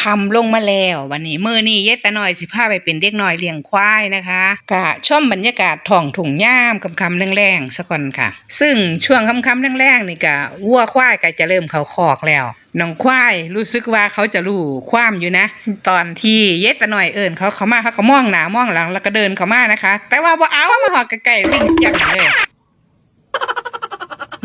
คำลงมาแล้ววันนี้มือนี้เยตาน้อยสิพาไปเป็นเด็กน้อยเลี้ยงควายนะคะกะชมบรรยากาศท้องทุ่งหญ้ามค่ำแรงๆซะก่อนค่ะ ซึ่งช่วงค่ำแรงๆนี่กะวัวควายก็จะเริ่มเขาคอกแล้วน้องควายรู้สึกว่าเขาจะรู้ความอยู่นะ ตอนที่เยตาน้อยเอิ้นเขาเขามาเขาก็มองหนามองหลังแล้วก็เดินเข้ามานะคะ แต่ว่าบ่เอามาหอดใกล้ๆวิ่งจังเลย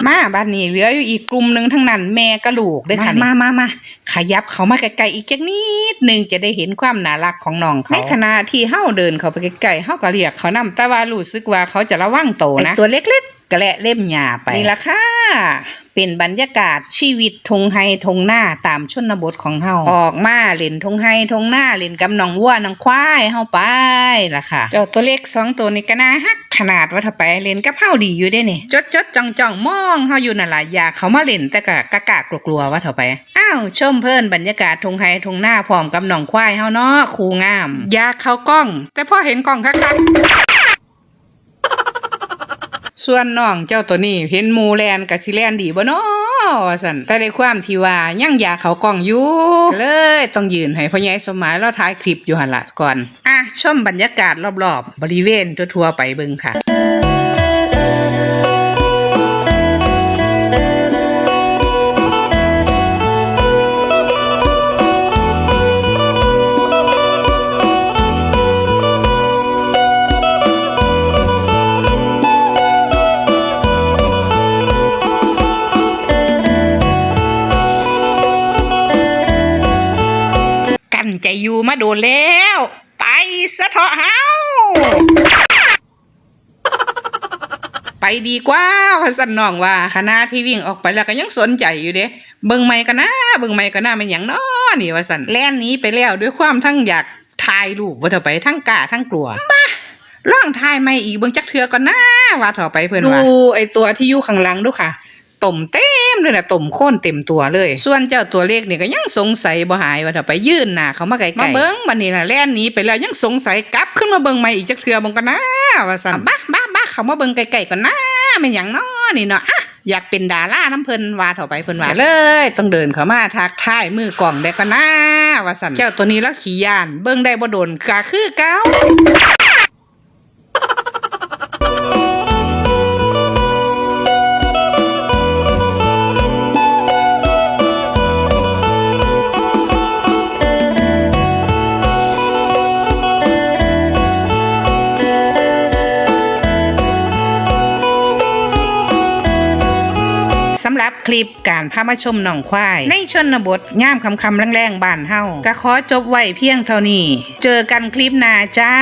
มาบ้านนี้เหลืออยู่อีกกลุ่มหนึ่งทั้งนั้น แม่กะลูกเด้อค่ะมามามาขยับเขามาไกลๆอีกจักนิดหนึงจะได้เห็นความน่ารักของน้องเขาในขณะที่เฮาเดินเข้าไปใกล้ๆเฮาก็เรียกเขานํแต่ว่ารู้สึกว่าเขาจะระวังโตวนะตัวเล็กๆกระและเล่มหญ้าไปนี่ล่ะค่ะ เป็นบรรยากาศชีวิตทงไฮทงหน้าตามชนบทของเฮาออกมาเล่นทงไฮทงหน้าเล่นกับน้องวัวน้องควายเฮาไปล่ะค่ะเจ้าตัวเล็กสองตัวนี้ก็น่าฮักขนาดว่าถ้าไปเล่นกับเฮาดีอยู่เด้นี่จดจดจ้องจ้องมองเฮาอยู่นั่นล่ะอยากเขามาเล่นแต่ก็กะกะกลัวๆว่าเถาไปอ้าวชมเพลินบรรยากาศทงไฮทงหน้าพร้อมกับน้องควายเฮาเนาะคูงามอยากเข้ากล้อง แต่พอเห็นกล้องคักๆ ส่วนน้องเจ้าตัวนี้เห็นหมูแลนกับสิแลนดีบ่เนาะว่าซั่นแต่ในความที่ว่ายังอยากเขากล้องอยู่เลยต้องยืนให้พ่อใหญ่สมหมายเราถ่ายคลิปอยู่หั่นละก่อน อะชมบรรยากาศรอบๆ บริเวณทั่วๆไปเบิ่งค่ะ กันใจอยู่มาโดนแล้ว ไปสะเถาะเฮาไปดีกว่าว่าสันน้องว่าคณะที่วิ่งออกไปแล้วก็ยังสนใจอยู่เด้เบิ่งไม่ก็นะเบิ่งไม่ก็น่าเป็นหยังน้อนี่ว่าสันแล่นนี้ไปแล้วด้วยความทั้งอยากถ่ายรูปว่าเถอะไปทั้งกล้าทั้งกลัวบ้าล่องถ่ายไม่อีกเบิ่งจักเทือก่อนนะว่าเถอะไปเพื่อนว่าดูไอตัวที่อยู่ข้างหลังดูค่ะ ต่มเต็มเลยนะต่มโค่นเต็มตัวเลย ส่วนเจ้าตัวเลขนี่ก็ยังสงสัยบ่หายว่าถ้าไปยื่นหน้าเขามาไกลๆมาเบิ้งบัดนี้ล่ะแล่นหนีไปแล้วยังสงสัยกลับขึ้นมาเบิ้งใหม่อีกจักเทื่อบ่งกันนะว่าซั่นบ้าบ้าบ้าเขามาเบิ้งไกลๆก่อนนะแม่นหยังน้อนี่เนาะอะอยากเป็นดาราน้ำเพิ่นว่าเถาไปเพิ่นว่าเลย ต้องเดินเข้ามาทักทายมือกล่องได้ก่อนนะว่าซั่นเจ้าตัวนี้แล้วขี้ย่าน เบิ้งได้บ่โดนก็คือเก่าำหรับคลิปการพามาชมหนองควาย ในชนบทง่ามคำคำแรงๆบ้านเฮาก็ขอจบไว้เพียงเท่านี้ เจอกันคลิปหน้าจ้า